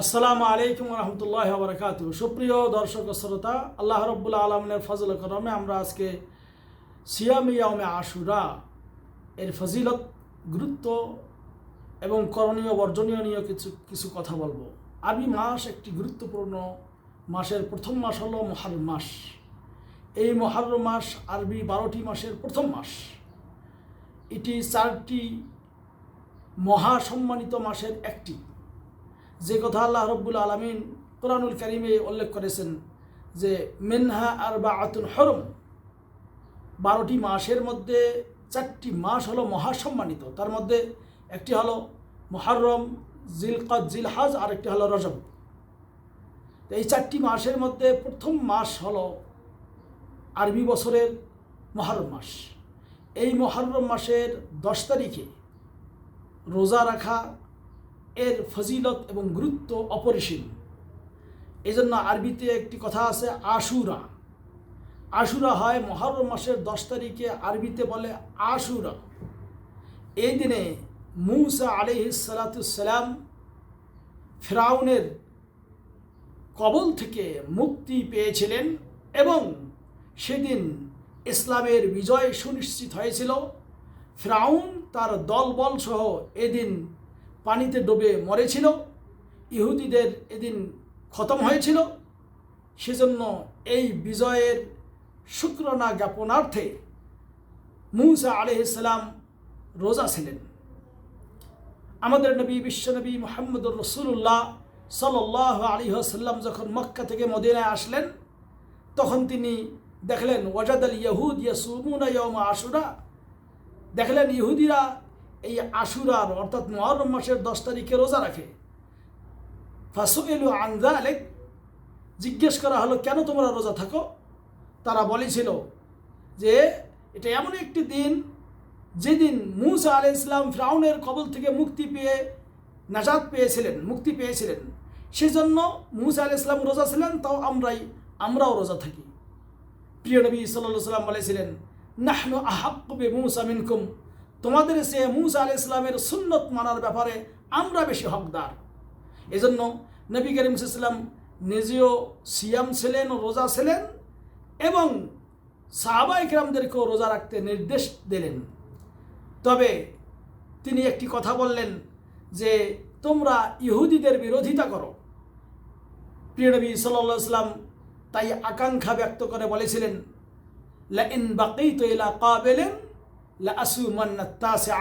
আসসালামু আলাইকুম রহমতুল্লাহ বরকাত সুপ্রিয় দর্শক শ্রোতা, আল্লাহ রব্বুল আলমিনের ফজল করমে আমরা আজকে সিয়াম ইয়ামে আশুরা, এর ফজিলত, গুরুত্ব এবং করণীয়, বর্জনীয় নিয়ে কিছু কিছু কথা বলব। আরবি মাস একটি গুরুত্বপূর্ণ মাসের প্রথম মাস হলো মহারম মাস। এই মহারম মাস আরবি বারোটি মাসের প্রথম মাস। এটি চারটি মহাসম্মানিত মাসের একটি। যে কথা আল্লাহ রব্বুল আলমিন কোরআনুল করিমে উল্লেখ করেছেন যে মেনহা আর বা আতুল হরম, বারোটি মাসের মধ্যে চারটি মাস হলো মহাসম্মানিত। তার মধ্যে একটি হলো মহারম জিলকদ, জিলহাজ আর একটি হলো রজব। এই চারটি মাসের মধ্যে প্রথম মাস হলো আরবি বছরের মহরম মাস। এই মহরম মাসের দশ তারিখে রোজা রাখা এর ফজিলত এবং গুরুত্ব অপরিসীম। এই জন্য আরবিতে একটি কথা আছে, আশুরা। আশুরা হয় মহরম মাসের দশ তারিখে আরবিতে বলে আশুরা। এই দিনে মুসা আলিহিসালাতুসাল্লাম ফেরাউনের কবল থেকে মুক্তি পেয়েছিলেন এবং সেদিন ইসলামের বিজয় সুনিশ্চিত হয়েছিল। ফ্রাউন তার দলবল সহ এদিন পানিতে ডুবে মরেছিল। ইহুদিদের এদিন খতম হয়েছিল। সেজন্য এই বিজয়ের শুক্রনা জ্ঞাপনার্থে মুসা আলহিসাম রোজা ছিলেন। আমাদের নবী বিশ্বনবী মোহাম্মদুর রসুল্লাহ সাল্লাহ আলী সাল্লাম যখন মক্কা থেকে মদিনায় আসলেন, তখন তিনি দেখলেন ওয়াজাদ আল ইয়াহুদ ইয়াসুমুনা ইয়মা আশুরা? দেখলেন, ইহুদিরা এই আশুরার অর্থাৎ মহরম মাসের দশ তারিখে রোজা রাখে। ফাসুএলু আন্দা আলেক জিজ্ঞেস করা হলো, কেন তোমরা রোজা থাকো? তারা বলেছিল যে, এটা এমন একটি দিন, যেদিন মুসা আলি ইসলাম ফ্রাউনের কবল থেকে মুক্তি পেয়ে নাজাদ পেয়েছিলেন, মুক্তি পেয়েছিলেন। সেজন্য মুসা আলি ইসলাম রোজা ছিলেন, তাও আমরাই, আমরাও রোজা থাকি। প্রিয় নবী সাল্লাহ সাল্লাম বলেছিলেন, নাহনু আহাক্কবে মুসা মিনকুম। তোমাদের সে মুসা আলি ইসলামের সুন্নত মানার ব্যাপারে আমরা বেশি হকদার। এজন্য নবী করিম ইসলাম নিজেও সিয়াম ছিলেন, রোজা ছিলেন এবং সাহাবা ইকরামদেরকেও রোজা রাখতে নির্দেশ দিলেন। তবে তিনি একটি কথা বললেন যে, তোমরা ইহুদিদের বিরোধিতা করো। প্রিয় নবী সাল্লা সাল্লাম তাই আকাঙ্ক্ষা ব্যক্ত করে বলেছিলেন লাইন বাকিত ইলা কাবেলেন লা আসু মান্নাত্তাসা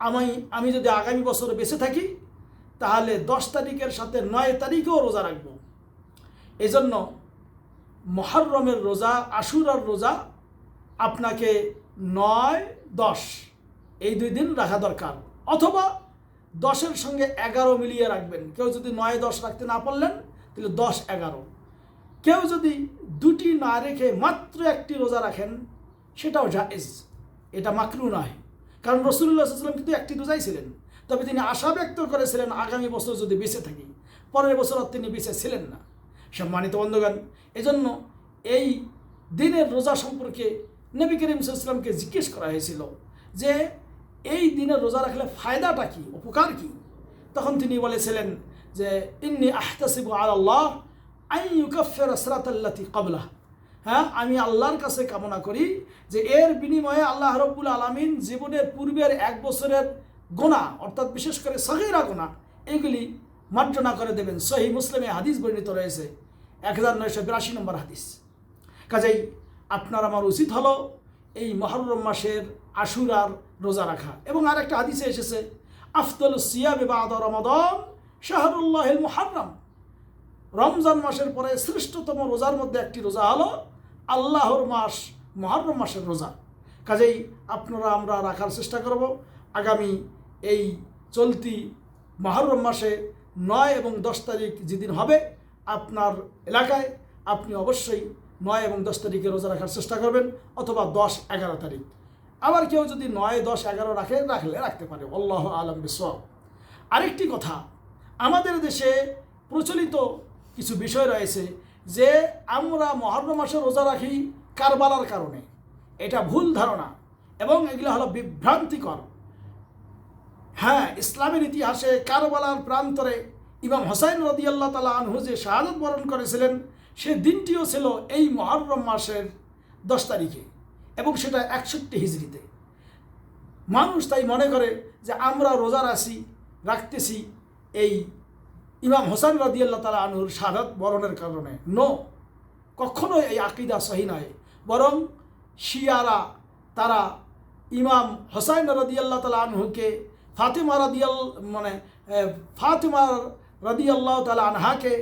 আমি আমি যদি আগামী বছর বেঁচে থাকি, তাহলে দশ তারিখের সাথে নয় তারিখেও রোজা রাখব। এজন্য মহরমের রোজা, আশুরার রোজা আপনাকে নয়, দশ এই দুই দিন রাখা দরকার। অথবা দশের সঙ্গে এগারো মিলিয়ে রাখবেন। কেউ যদি নয়, দশ রাখতে না পারলেন, তাহলে দশ, এগারো। কেউ যদি দুটি না রেখে মাত্র একটি রোজা রাখেন, সেটাও জায়েজ। এটা মাকরু নয়। কারণ রসুল্লাহ সাল্লাম কিন্তু একটি রোজাই তবে তিনি আশা ব্যক্ত করেছিলেন, আগামী বছর যদি বেঁচে থাকি, পরের বছর আর তিনি বেঁচে ছিলেন না। সম্মানিত বন্ধুগণ, এজন্য এই দিনের রোজা সম্পর্কে নবী করিম ইসলামকে জিজ্ঞেস করা হয়েছিল যে, এই দিনের রোজা রাখলে ফায়দাটা কি, উপকার কি? তখন তিনি বলেছিলেন যে, ইন্নি আহতাসিবু আল্লাহ আই ইউকাফের আসরাতাল্লাতি কাবলা হ্যাঁ? আমি আল্লাহর কাছে কামনা করি যে এর বিনিময়ে আল্লাহ রব্বুল আলমিন জীবনের পূর্বের এক বছরের গোনা, অর্থাৎ বিশেষ করে সহিরা গোনা, এগুলি মার্জনা করে দেবেন। সহি মুসলিমে হাদিস বর্ণিত রয়েছে এক হাজার নয়শো বিরাশি নম্বর হাদিস। কাজেই আপনার আমার উচিত হলো এই মহরম মাসের আশুরার রোজা রাখা। এবং আর একটা হাদিসে এসেছে আফতল সিয়াম বাদ রমাদন শাহরুল্লাহ মুহাররম। রমজান মাসের পরে শ্রেষ্ঠতম রোজার মধ্যে একটি রোজা হলো আল্লাহর মাস, মহরম মাসের রোজা। কাজেই আপনারা, আমরা রাখার চেষ্টা করব। আগামী এই চলতি মহরম মাসে নয় এবং দশ তারিখ যেদিন হবে আপনার এলাকায়, আপনি অবশ্যই নয় এবং দশ তারিখে রোজা রাখার চেষ্টা করবেন অথবা দশ, এগারো তারিখ। আবার কেউ যদি নয়, দশ, এগারো রাখে, রাখলে রাখতে পারে। আল্লাহ আলম বিশ্ব আরেকটি কথা, আমাদের দেশে প্রচলিত কিছু বিষয় রয়েছে যে আমরা মহরম মাসে রোজা রাখি কারবালার কারণে। এটা ভুল ধারণা এবং এগুলো হলো বিভ্রান্তিকর। হ্যাঁ ইসলামের ইতিহাসে কারবালার প্রান্তরে ইমাম হোসাইন রদিয়াল্লাহ তালা আনহু যে শাহাদত বরণ করেছিলেন, সে দিনটিও ছিল এই মহরম মাসের দশ তারিখে এবং সেটা একষট্টি হিজড়িতে। মানুষ তাই মনে করে যে আমরা রোজা রাশি রাখতেছি এই ইমাম হোসেন রদিয়াল্লাহ তালা আনহুর শাহাদত বরণের কারণে। নো কখনোই এই আকিদা সহি নয়। বরং শিয়ারা, তারা ইমাম হোসাইন রদিয়াল্লাহ তালা আনহুকে ফাতেমা রদিয়াল মানে ফাতেমা রদিয়াল্লাহ তালা আনহাকে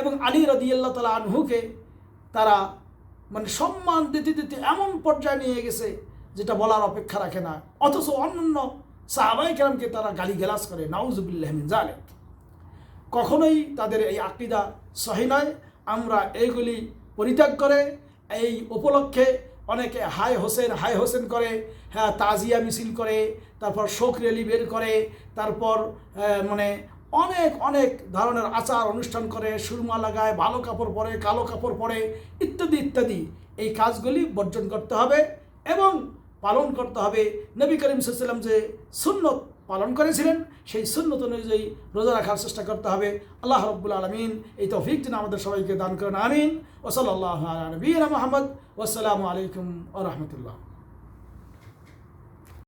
এবং আলী রদিয়াল্লাহ তালা আনহুকে তারা মানে সম্মান দিতে দিতে এমন পর্যায়ে নিয়ে গেছে যেটা বলার অপেক্ষা রাখে না। অথচ অন্যান্য সাহাবাই কেরামকে তারা গালি গেলাস করে, নাউজুবিল্লাহ মিন জালেক কখনোই তাদের এই আকিদা সহি নয় আমরা এইগুলি পরিত্যাগ করে, এই উপলক্ষে অনেকে হাই হোসেন হাই হোসেন করে হ্যাঁ তাজিয়া মিছিল করে, তারপর শোক র্যালি বের করে, তারপর মানে অনেক অনেক ধরনের আচার অনুষ্ঠান করে, সুরমা লাগায়, ভালো কাপড় পরে, কালো কাপড় পরে, ইত্যাদি ইত্যাদি। এই কাজগুলি বর্জন করতে হবে এবং পালন করতে হবে। নবী করিম সাল্লাম যে সুন্নত পালন করেছিলেন, সেই সুন্নত অনুযায়ী রোজা রাখার চেষ্টা করতে হবে। আল্লাহ রব্বুল আলমিন এই তৌফিক যেন আমাদের সবাইকে দান করেন, আমিন। ওসল আল্লাহ নবীন মোহাম্মদ। ওসালামু আলাইকুম আ রহমতুল্লাহ।